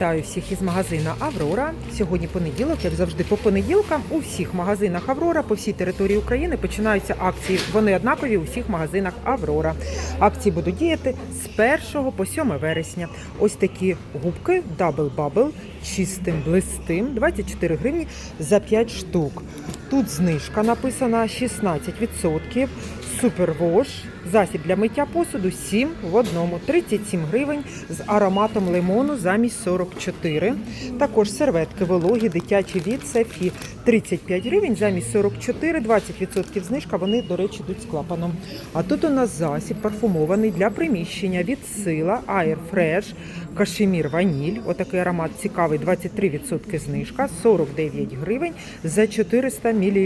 Вітаю всіх із магазина Аврора. Сьогодні понеділок, як завжди, по понеділкам у всіх магазинах Аврора по всій території України починаються акції. Вони однакові у всіх магазинах Аврора. Акції будуть діяти з 1 по 7 вересня. Ось такі губки Double Bubble чистим блистим 24 гривні за 5 штук. Тут знижка написана 16%. Супервош, засіб для миття посуду 7 в одному, 37 гривень з ароматом лимону замість 44. Також серветки вологі, дитячі від Сефі 35 гривень замість 44, 20% знижка. Вони, до речі, йдуть з клапаном. А тут у нас засіб парфумований для приміщення від сила Air Fresh, кашемір ваніль. Отакий аромат цікавий, 23% знижка, 49 гривень за 400 мл.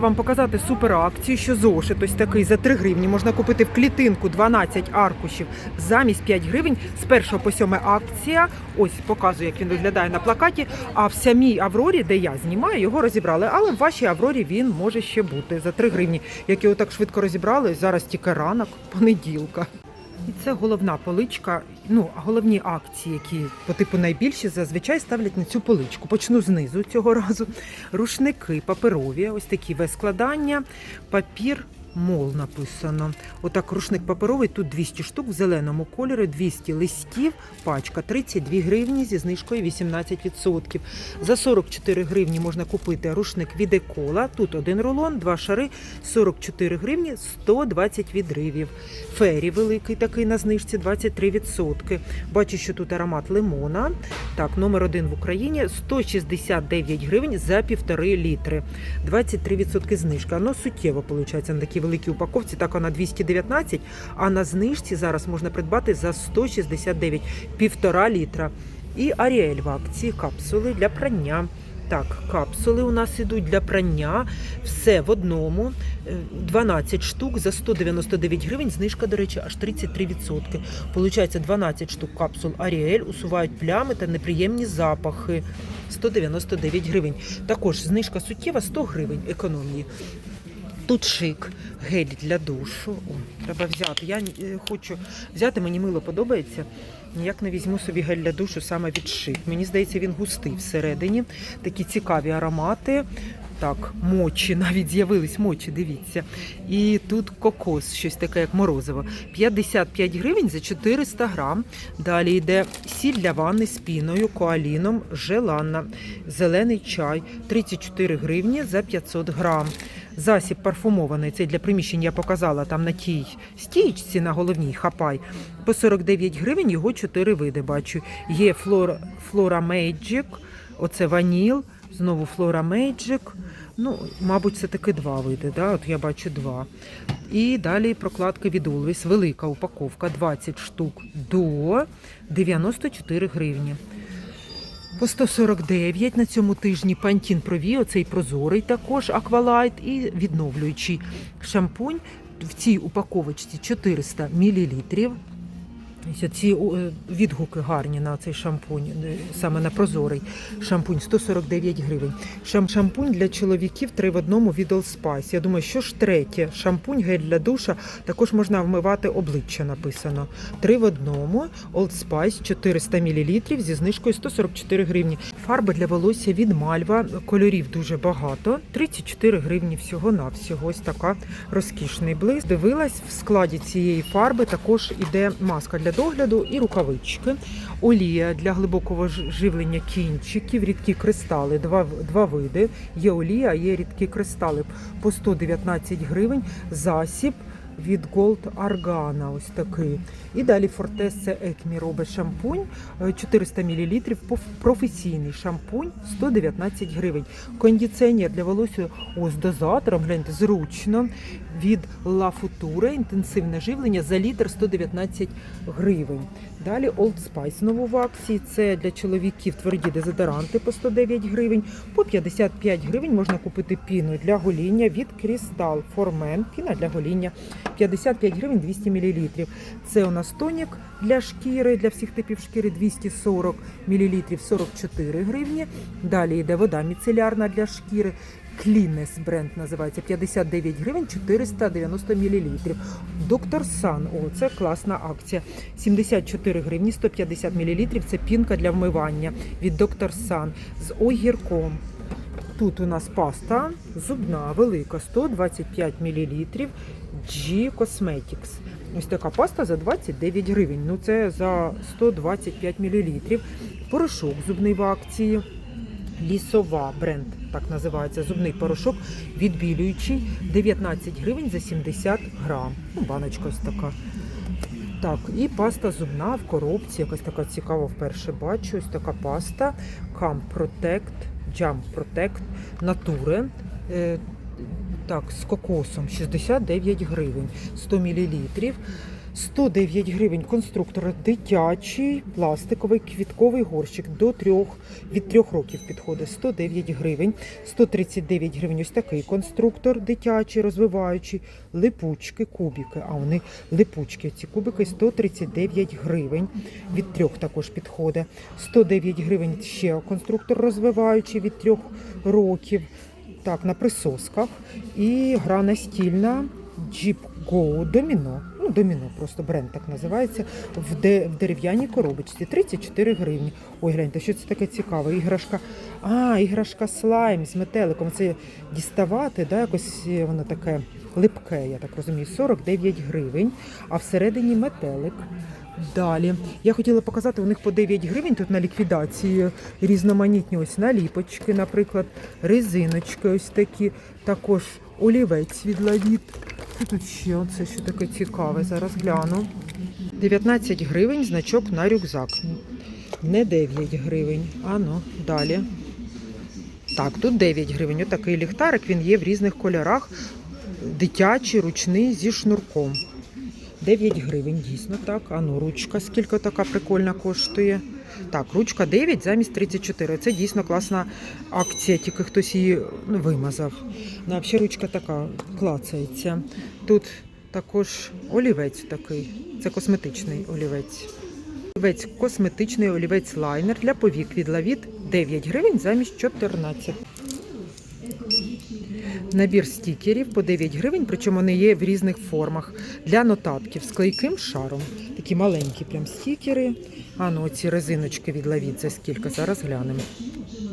Вам показати суперакцію, що зошит ось такий за 3 гривні можна купити в клітинку 12 аркушів замість 5 гривень. З 1 по 7 акція. Ось показую, як він виглядає на плакаті. А в самій Аврорі, де я знімаю, його розібрали. Але в вашій Аврорі він може ще бути за 3 гривні. Як його так швидко розібрали, зараз тільки ранок, понеділка. І це головна поличка. Ну, головні акції, які по типу найбільші, зазвичай ставлять на цю поличку. Почну знизу цього разу. Рушники паперові, ось такі без складання, папір. Мол написано. Отак рушник паперовий, тут 200 штук в зеленому кольорі, 200 листів, пачка 32 гривні зі знижкою 18%. За 44 гривні можна купити рушник від Екола. Тут один рулон, два шари, 44 гривні, 120 відривів. Фері великий такий на знижці 23%. Бачу, що тут аромат лимона. Так, номер один в Україні 169 гривень за півтори літри. 23% знижка. Воно суттєво виходить на такій великій упаковці. Так вона 219, а на знижці зараз можна придбати за 169 півтора літра. І Аріель в акції капсули для прання. Так, капсули у нас ідуть для прання. Все в одному. Е, 12 штук за 199 гривень. Знижка, до речі, аж 33%. Получається 12 штук капсул Аріель усувають плями та неприємні запахи. 199 гривень. Також знижка суттєва 100 гривень економії. Тут шик, гель для душу. О, треба взяти. Я е, хочу взяти, мені мило подобається. Ніяк не візьму собі гель для душу саме від шик. Мені здається, він густий всередині. Такі цікаві аромати. Так, мочі, навіть з'явились мочі, дивіться. І тут кокос, щось таке, як морозиво. 55 гривень за 400 грам. Далі йде сіль для ванни з піною, коаліном, желанна, зелений чай, 34 гривні за 500 грам. Засіб парфумований, цей для приміщень я показала там на тій стічці на головній хапай. По 49 гривень його 4 види бачу. Є Flora, Flora Magic, оце ваніл, знову Flora Magic. Ну, мабуть, це таки два види. Да? От я бачу два. І далі прокладка від Ulvis, велика упаковка, 20 штук до 94 гривні. По 149 на цьому тижні пантін провів цей прозорий також аквалайт і відновлюючий шампунь. В цій упаковочці 400 мл. Ці відгуки гарні на цей шампунь, е, саме на прозорий шампунь 149 гривень. Шам шампунь для чоловіків три в одному від Old Spice. Я думаю, що ж третє шампунь, гель для душа. Також можна вмивати обличчя. Написано три в одному. Old Spice 400 мл зі знижкою 144 гривні. Фарби для волосся від Мальва. Кольорів дуже багато. 34 гривні всього на всього. Ось така розкішний блиск. Дивилась в складі цієї фарби. Також іде маска для догляду і рукавички. Олія для глибокого живлення кінчиків, рідкі кристали, два, два види. Є олія, є рідкі кристали по 119 гривень. Засіб від Gold Argana, ось такий. І далі Fortese Екмі робить шампунь е, 400 мл, професійний шампунь 119 гривень. Кондиціонер для волосся ось дозатором, гляньте, зручно. Від Futura інтенсивне живлення за літр 119 гривень. Далі Old Spice знову в акції. Це для чоловіків тверді дезодоранти по 109 гривень. По 55 гривень можна купити піну для гоління від Crystal Formen. Піна для гоління 55 гривень 200 мл. Це у нас тонік для шкіри, для всіх типів шкіри 240 мл 44 гривні. Далі йде вода міцелярна для шкіри. Клінес бренд називається 59 гривень 490 мл. Доктор Сан, о, це класна акція. 74 гривні 150 мл. Це пінка для вмивання від Доктор Сан з огірком. Тут у нас паста зубна велика 125 мл G Cosmetics. Ось така паста за 29 гривень. Ну це за 125 мл. Порошок зубний в акції. Лісова бренд, так називається зубний порошок, відбілюючий 19 гривень за 70 грам. Ну, баночка ось така. Так, і паста зубна в коробці, якась така цікава вперше бачу. Ось така паста Cam Protect, Jam Protect Nature. Е, так, з кокосом 69 гривень, 100 мл. 109 гривень конструктор дитячий пластиковий квітковий горщик до трьох від трьох років підходить 109 гривень, 139 гривень. Ось такий конструктор дитячий, розвиваючий, липучки, кубики. А вони липучки. Ці кубики 139 гривень. Від трьох також підходить. 109 гривень ще конструктор розвиваючий від трьох років. Так, на присосках. І гра настільна Jeep Go Domino. Ну, Domino, просто бренд так називається. В, де, в дерев'яній коробочці 34 гривні. Ой, гляньте, що це таке цікаве. Іграшка. А, іграшка слайм з метеликом. Це діставати, да, якось воно таке липке, я так розумію, 49 гривень, а всередині метелик. Далі. Я хотіла показати, у них по 9 гривень тут на ліквідації різноманітні ось наліпочки, наприклад, резиночки ось такі, також олівець від лавіт. Що тут ще таке цікаве, зараз гляну. 19 гривень значок на рюкзак. Не 9 гривень. А ну, далі. Так, тут 9 гривень. Отакий ліхтарик, він є в різних кольорах. Дитячий, ручний зі шнурком. 9 гривень, дійсно так. А ну, ручка скільки така прикольна коштує. Так, ручка 9 замість 34. Це дійсно класна акція, тільки хтось її ну, вимазав. Ну, а ручка така клацається. Тут також олівець такий. Це косметичний олівець. Олівець косметичний олівець лайнер для повік від лавіт 9 гривень замість 14. Набір стікерів по 9 гривень, причому вони є в різних формах для нотатків з клейким шаром. Такі маленькі прям стікери. А ну ці резиночки від лавіт за скільки? Зараз глянемо.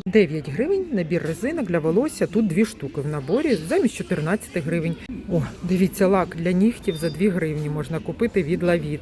9 гривень набір резинок для волосся. Тут дві штуки в наборі замість 14 гривень. О, дивіться, лак для нігтів за 2 гривні можна купити від лавіт.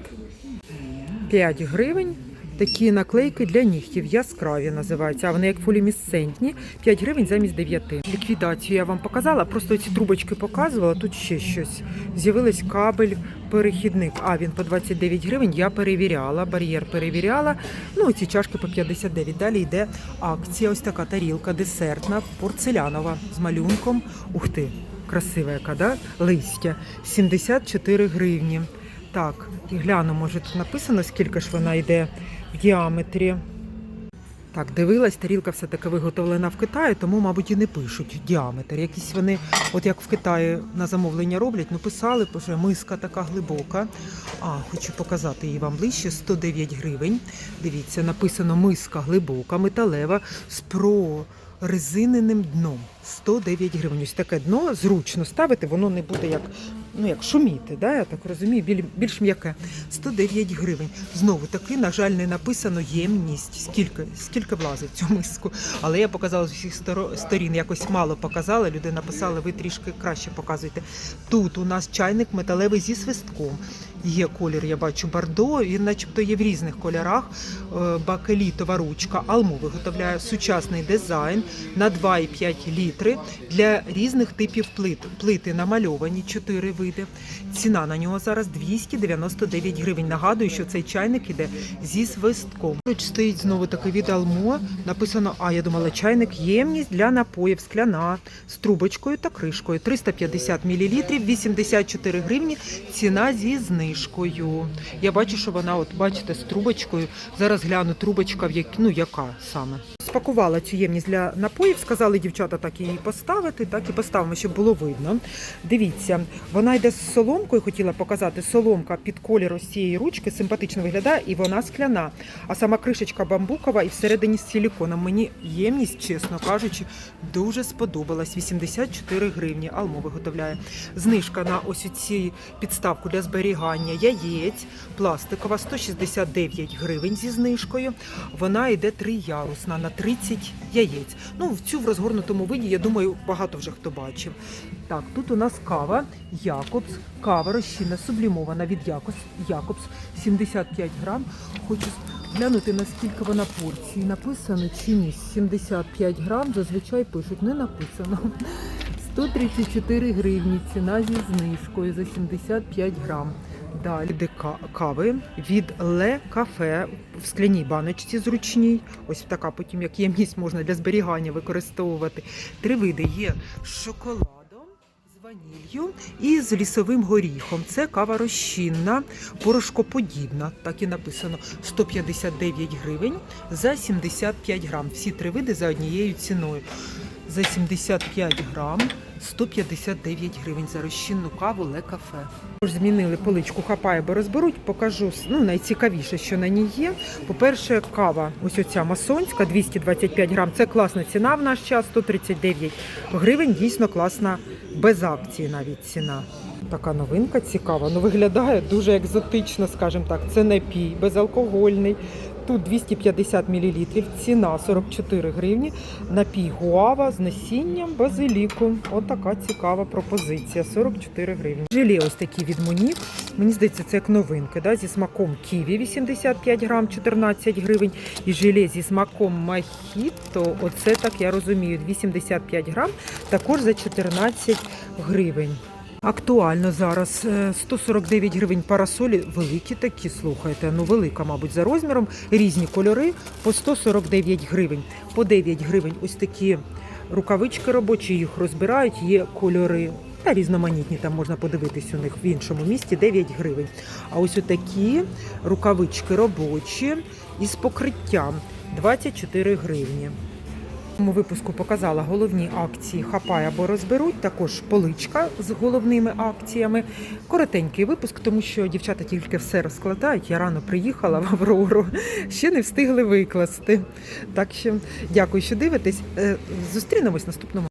5 гривень. Такі наклейки для нігтів яскраві називаються, а вони як фолімісцентні, 5 гривень замість 9. Ліквідацію я вам показала, просто ці трубочки показувала, тут ще щось. З'явилась кабель перехідник. А він по 29 гривень. Я перевіряла, бар'єр перевіряла. Ну, ці чашки по 59. Далі йде акція. Ось така тарілка десертна, порцелянова з малюнком. Ух ти, красива яка, да? Листя. 74 гривні. Так, і гляну, може тут написано, скільки ж вона йде в діаметрі. Так, дивилась, тарілка все-таки виготовлена в Китаї, тому, мабуть, і не пишуть діаметр. Якісь вони, от як в Китаї на замовлення роблять, ну писали, що миска така глибока. А, хочу показати її вам ближче. 109 гривень. Дивіться, написано миска глибока, металева з прорезиненим дном. 109 гривень. Ось таке дно зручно ставити, воно не буде як, ну, як шуміти, да? я так розумію, біль- більш м'яке. 109 гривень. Знову таки, на жаль, не написано ємність, скільки, скільки влазить в цю миску. Але я показала з усіх сторін, якось мало показала. Люди написали, ви трішки краще показуєте. Тут у нас чайник металевий зі свистком. Є колір, я бачу, бордо, він начебто є в різних кольорах. Е, Бакелітова ручка. Алму виготовляє сучасний дизайн на 2,5 літри для різних типів плит. Плити намальовані 4 види. Ціна на нього зараз 299 гривень. Нагадую, що цей чайник іде зі свистком. Поруч стоїть знову такий від Алмо. Написано, а я думала, чайник ємність для напоїв скляна з трубочкою та кришкою. 350 мл, 84 гривні. Ціна зі знижкою. Знижкою. Я бачу, що вона, от бачите, з трубочкою. Зараз гляну трубочка, в як... ну яка саме. Спакувала цю ємність для напоїв. Сказали дівчата так її поставити, так і поставимо, щоб було видно. Дивіться, вона йде з соломкою, хотіла показати. Соломка під колір цієї ручки симпатично виглядає, і вона скляна. А сама кришечка бамбукова і всередині з силіконом. Мені ємність, чесно кажучи, дуже сподобалась. 84 гривні. Алмо виготовляє. Знижка на ось ці підставку для зберігання яєць, пластикова 169 гривень зі знижкою. Вона йде триярусна на 30 яєць. Ну, в цю в розгорнутому виді, я думаю, багато вже хто бачив. Так, тут у нас кава Якобс, кава розчинна, сублімована від Якобс, Якобс 75 грам. Хочу глянути, наскільки вона порцій. Написано чи ні? 75 грам, зазвичай пишуть, не написано. 134 гривні, ціна зі знижкою за 75 грам. Далі кави від Ле Кафе в скляній баночці зручній. Ось така потім, як ємність можна для зберігання використовувати. Три види є з шоколадом, з ванілью і з лісовим горіхом. Це кава розчинна, порошкоподібна, так і написано 159 гривень за 75 грам. Всі три види за однією ціною. За 75 грам 159 гривень за розчинну каву Ле Кафе. Змінили поличку хапає, бо розберуть. Покажу ну, найцікавіше, що на ній є. По-перше, кава, ось оця масонська, 225 грам. Це класна ціна в наш час, 139 гривень. Дійсно класна, без акції навіть ціна. Така новинка цікава. Ну виглядає дуже екзотично, скажімо так. Це напій, безалкогольний. Тут 250 мл, ціна 44 гривні. Напій гуава з насінням базиліку. От така цікава пропозиція. 44 гривні. Желе ось такі від Монік. Мені здається, це як новинки. Да? Зі смаком ківі 85 грам, 14 гривень. І желе зі смаком махіто. Оце так я розумію. 85 грам, також за 14 гривень. Актуально зараз е, 149 гривень парасолі. Великі такі, слухайте. Ну, велика, мабуть, за розміром. Різні кольори по 149 гривень. По 9 гривень ось такі рукавички робочі, їх розбирають, є кольори. Та різноманітні там можна подивитись у них в іншому місті 9 гривень. А ось отакі рукавички робочі із покриттям 24 гривні. Цьому випуску показала головні акції Хапай або розберуть. Також поличка з головними акціями. Коротенький випуск, тому що дівчата тільки все розкладають. Я рано приїхала в Аврору, ще не встигли викласти. Так що дякую, що дивитесь. Е, Зустрінемось наступного.